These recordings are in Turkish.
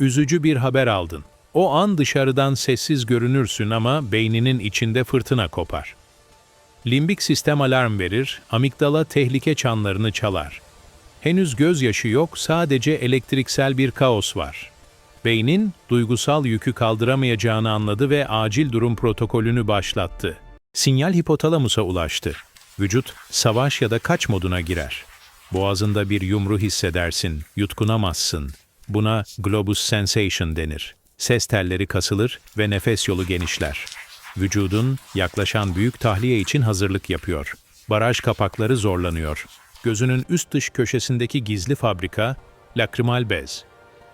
Üzücü bir haber aldın. O an dışarıdan sessiz görünürsün ama beyninin içinde fırtına kopar. Limbik sistem alarm verir, amigdala tehlike çanlarını çalar. Henüz gözyaşı yok, sadece elektriksel bir kaos var. Beynin duygusal yükü kaldıramayacağını anladı ve acil durum protokolünü başlattı. Sinyal hipotalamusa ulaştı. Vücut savaş ya da kaç moduna girer. Boğazında bir yumru hissedersin, yutkunamazsın. Buna globus sensation denir. Ses telleri kasılır ve nefes yolu genişler. Vücudun yaklaşan büyük tahliye için hazırlık yapıyor. Baraj kapakları zorlanıyor. Gözünün üst dış köşesindeki gizli fabrika, lakrimal bez.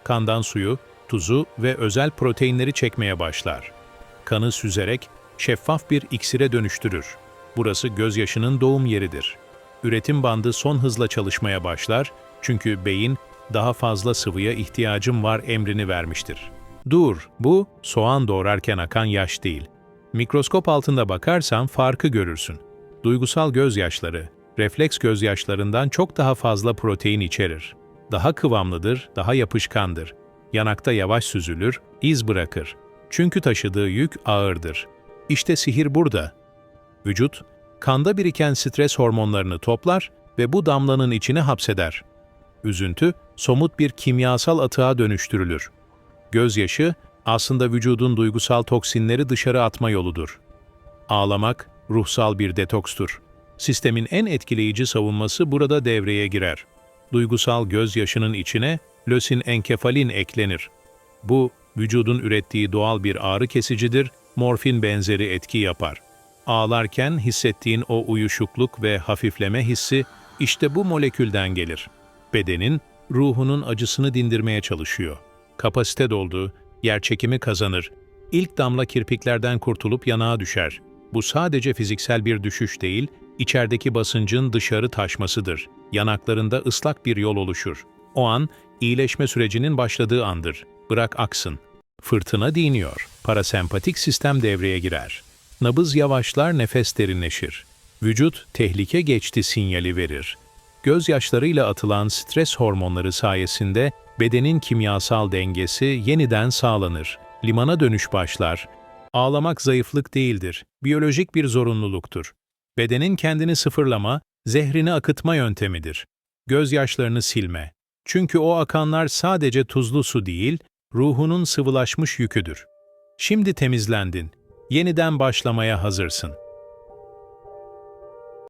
Kandan suyu, tuzu ve özel proteinleri çekmeye başlar. Kanı süzerek şeffaf bir iksire dönüştürür. Burası gözyaşının doğum yeridir. Üretim bandı son hızla çalışmaya başlar çünkü beyin daha fazla sıvıya ihtiyacım var emrini vermiştir. Dur, bu soğan doğrarken akan yaş değil. Mikroskop altında bakarsan farkı görürsün. Duygusal gözyaşları, refleks gözyaşlarından çok daha fazla protein içerir. Daha kıvamlıdır, daha yapışkandır. Yanakta yavaş süzülür, iz bırakır. Çünkü taşıdığı yük ağırdır. İşte sihir burada. Vücut, kanda biriken stres hormonlarını toplar ve bu damlanın içine hapseder. Üzüntü, somut bir kimyasal atığa dönüştürülür. Gözyaşı, aslında vücudun duygusal toksinleri dışarı atma yoludur. Ağlamak, ruhsal bir detokstur. Sistemin en etkileyici savunması burada devreye girer. Duygusal gözyaşının içine lösin enkefalin eklenir. Bu, vücudun ürettiği doğal bir ağrı kesicidir, morfin benzeri etki yapar. Ağlarken hissettiğin o uyuşukluk ve hafifleme hissi işte bu molekülden gelir. Bedenin, ruhunun acısını dindirmeye çalışıyor. Kapasite doldu, yerçekimi kazanır. İlk damla kirpiklerden kurtulup yanağa düşer. Bu sadece fiziksel bir düşüş değil, içerideki basıncın dışarı taşmasıdır. Yanaklarında ıslak bir yol oluşur. O an, iyileşme sürecinin başladığı andır. Bırak aksın. Fırtına diniyor. Parasempatik sistem devreye girer. Nabız yavaşlar, nefes derinleşir. Vücut tehlike geçti sinyali verir. Gözyaşlarıyla atılan stres hormonları sayesinde bedenin kimyasal dengesi yeniden sağlanır. Limana dönüş başlar. Ağlamak zayıflık değildir, biyolojik bir zorunluluktur. Bedenin kendini sıfırlama, zehrini akıtma yöntemidir. Gözyaşlarını silme. Çünkü o akanlar sadece tuzlu su değil, ruhunun sıvılaşmış yüküdür. Şimdi temizlendin. Yeniden başlamaya hazırsın.